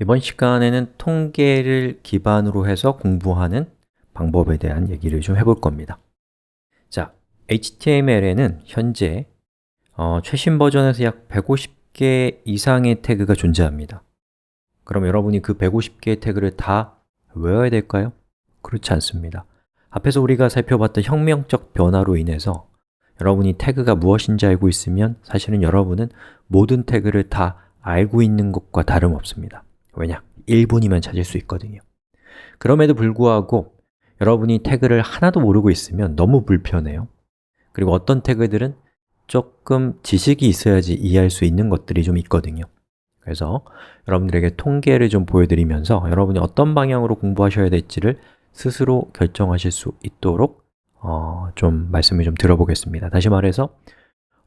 이번 시간에는 통계를 기반으로 해서 공부하는 방법에 대한 얘기를 좀 해볼 겁니다. 자, HTML에는 현재 어, 최신 버전에서 약 150개 이상의 태그가 존재합니다. 그럼 여러분이 그 150개의 태그를 다 외워야 될까요? 그렇지 않습니다. 앞에서 우리가 살펴봤던 혁명적 변화로 인해서 여러분이 태그가 무엇인지 알고 있으면 사실은 여러분은 모든 태그를 다 알고 있는 것과 다름없습니다 왜냐? 1분이면 찾을 수 있거든요. 그럼에도 불구하고 여러분이 태그를 하나도 모르고 있으면 너무 불편해요. 그리고 어떤 태그들은 조금 지식이 있어야지 이해할 수 있는 것들이 좀 있거든요. 그래서 여러분들에게 통계를 좀 보여드리면서 여러분이 어떤 방향으로 공부하셔야 될지를 스스로 결정하실 수 있도록 어, 좀 말씀을 좀 들어보겠습니다. 다시 말해서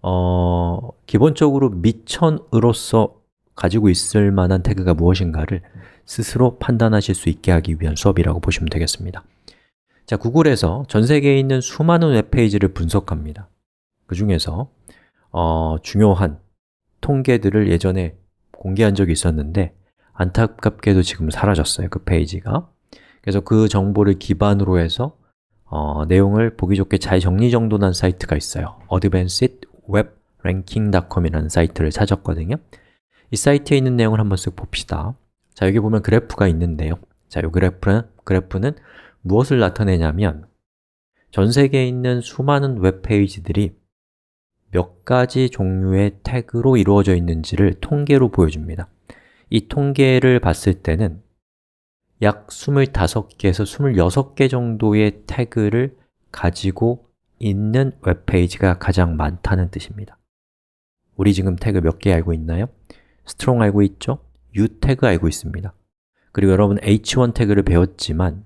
어, 기본적으로 미천으로서 가지고 있을 만한 태그가 무엇인가를 스스로 판단하실 수 있게 하기 위한 수업이라고 보시면 되겠습니다. 자, 구글에서 전 세계에 있는 수많은 웹페이지를 분석합니다. 그 중에서 어, 중요한 통계들을 예전에 공개한 적이 있었는데 안타깝게도 지금 사라졌어요, 그 페이지가. 그래서 그 정보를 기반으로 해서 어, 내용을 보기 좋게 잘 정리정돈한 사이트가 있어요. advancedwebranking.com이라는 사이트를 찾았거든요 이 사이트에 있는 내용을 한번 쓱 봅시다. 자, 여기 보면 그래프가 있는데요. 자, 이 그래프는, 그래프는 무엇을 나타내냐면 전 세계에 있는 수많은 웹페이지들이 몇 가지 종류의 태그로 이루어져 있는지를 통계로 보여줍니다. 이 통계를 봤을 때는 약 25개에서 26개 정도의 태그를 가지고 있는 웹페이지가 가장 많다는 뜻입니다. 우리 지금 태그 몇 개 알고 있나요? Strong 알고 있죠? u 태그 알고 있습니다. 그리고 여러분 h1 태그를 배웠지만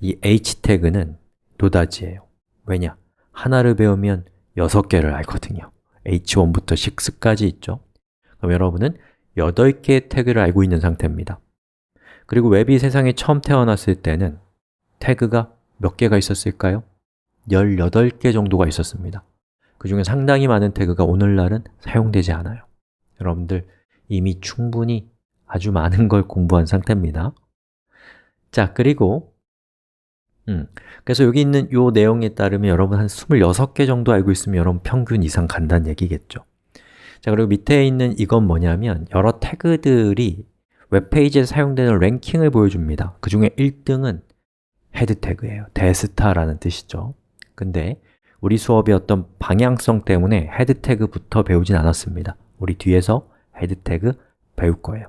이 h 태그는 노다지예요. 왜냐? 하나를 배우면 6개를 알거든요. h1부터 6까지 있죠? 그럼 여러분은 8개의 태그를 알고 있는 상태입니다. 그리고 웹이 세상에 처음 태어났을 때는 태그가 몇 개가 있었을까요? 18개 정도가 있었습니다. 그 중에 상당히 많은 태그가 오늘날은 사용되지 않아요. 여러분들 이미 충분히 아주 많은 걸 공부한 상태입니다. 자, 그리고 음, 그래서 여기 있는 이 내용에 따르면 여러분 한 26개 정도 알고 있으면 여러분 평균 이상 간다는 얘기겠죠. 자, 그리고 밑에 있는 이건 뭐냐면 여러 태그들이 웹페이지에 사용되는 랭킹을 보여줍니다. 그 중에 1등은 헤드 태그예요. 대스타라는 뜻이죠. 근데 우리 수업의 어떤 방향성 때문에 헤드 태그부터 배우진 않았습니다. 우리 뒤에서 헤드 태그 배울 거예요.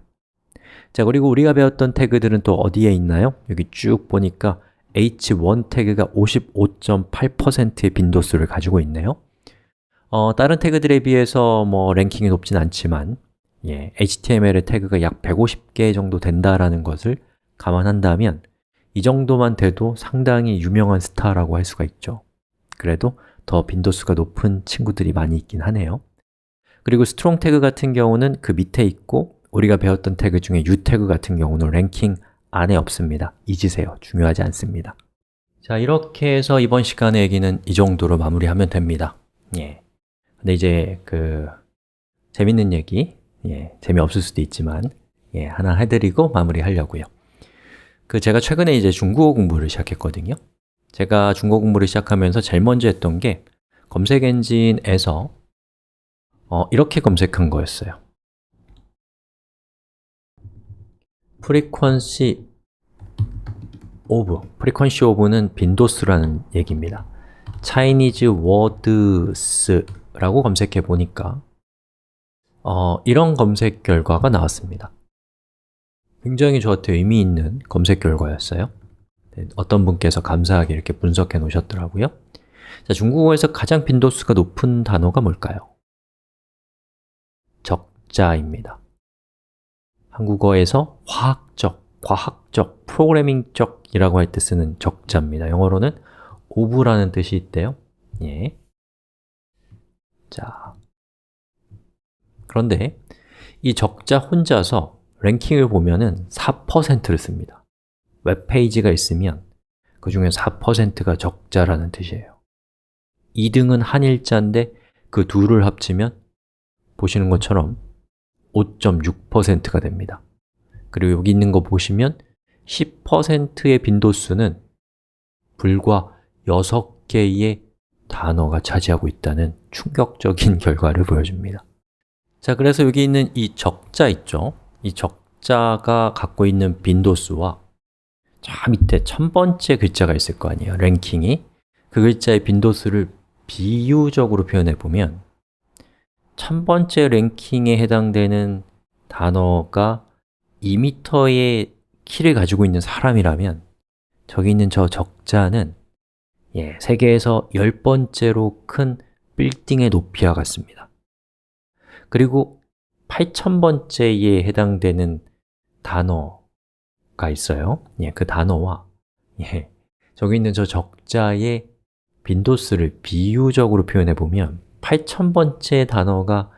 자, 그리고 우리가 배웠던 태그들은 또 어디에 있나요? 여기 쭉 보니까 h1 태그가 55.8%의 빈도수를 가지고 있네요. 어, 다른 태그들에 비해서 뭐 랭킹이 높진 않지만 예, HTML의 태그가 약 150개 정도 된다라는 것을 감안한다면 이 정도만 돼도 상당히 유명한 스타라고 할 수가 있죠. 그래도 더 빈도수가 높은 친구들이 많이 있긴 하네요 그리고 strong 태그 같은 경우는 그 밑에 있고 우리가 배웠던 태그 중에 u 태그 같은 경우는 랭킹 안에 없습니다. 잊으세요. 중요하지 않습니다. 자, 이렇게 해서 이번 시간의 얘기는 이 정도로 마무리하면 됩니다. 예. 근데 이제 그 재밌는 얘기, 예, 재미없을 수도 있지만 예, 하나 해드리고 마무리하려고요. 그 제가 최근에 이제 중국어 공부를 시작했거든요. 제가 중국어 공부를 시작하면서 제일 먼저 했던 게 검색 엔진에서 어, 이렇게 검색한 거였어요. frequency of, frequency of는 빈도수라는 얘기입니다. Chinese words라고 검색해 보니까 어, 이런 검색 결과가 나왔습니다. 굉장히 저한테 의미 있는 검색 결과였어요. 네, 어떤 분께서 감사하게 이렇게 분석해 놓으셨더라고요. 자, 중국어에서 가장 빈도수가 높은 단어가 뭘까요? 적자입니다. 한국어에서 화학적, 과학적, 프로그래밍적이라고 할 때 쓰는 적자입니다. 영어로는 of라는 뜻이 있대요. 예. 자, 그런데 이 적자 혼자서 랭킹을 보면은 4%를 씁니다. 웹페이지가 있으면 그 중에 4%가 적자라는 뜻이에요. 2등은 한일자인데 그 둘을 합치면 보시는 것처럼 5.6%가 됩니다. 그리고 여기 있는 거 보시면 10%의 빈도수는 불과 6개의 단어가 차지하고 있다는 충격적인 결과를 보여줍니다. 자, 그래서 여기 있는 이 적자 있죠? 이 적자가 갖고 있는 빈도수와 저 밑에 천 번째 글자가 있을 거 아니에요, 랭킹이. 그 글자의 빈도수를 비유적으로 표현해 보면 천 번째 랭킹에 해당되는 단어가 2m의 키를 가지고 있는 사람이라면 저기 있는 저 적자는 예, 세계에서 열 번째로 큰 빌딩의 높이와 같습니다. 그리고 8000번째에 해당되는 단어가 있어요. 예, 그 단어와 예, 저기 있는 저 적자의 빈도수를 비유적으로 표현해 보면 8000번째 단어가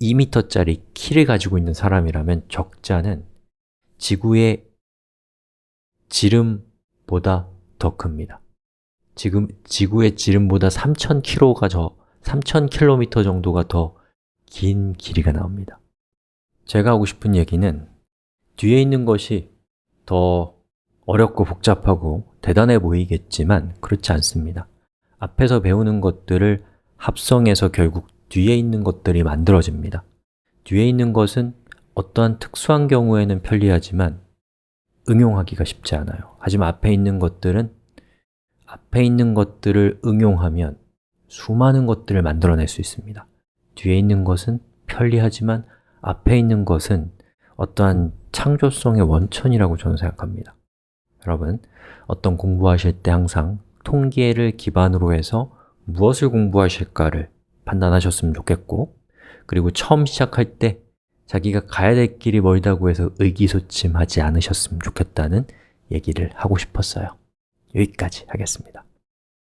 2m짜리 키를 가지고 있는 사람이라면 적자는 지구의 지름보다 더 큽니다. 지금 지구의 지름보다 3000km가 저 3000km 정도가 더 긴 길이가 나옵니다. 제가 하고 싶은 얘기는 뒤에 있는 것이 더 어렵고 복잡하고 대단해 보이겠지만 그렇지 않습니다. 앞에서 배우는 것들을 합성해서 결국 뒤에 있는 것들이 만들어집니다. 뒤에 있는 것은 어떠한 특수한 경우에는 편리하지만 응용하기가 쉽지 않아요. 하지만 앞에 있는 것들은 앞에 있는 것들을 응용하면 수많은 것들을 만들어낼 수 있습니다. 뒤에 있는 것은 편리하지만 앞에 있는 것은 어떠한 창조성의 원천이라고 저는 생각합니다. 여러분, 어떤 공부하실 때 항상 통계를 기반으로 해서 무엇을 공부하실까를 판단하셨으면 좋겠고 그리고 처음 시작할 때 자기가 가야 될 길이 멀다고 해서 의기소침하지 않으셨으면 좋겠다는 얘기를 하고 싶었어요. 여기까지 하겠습니다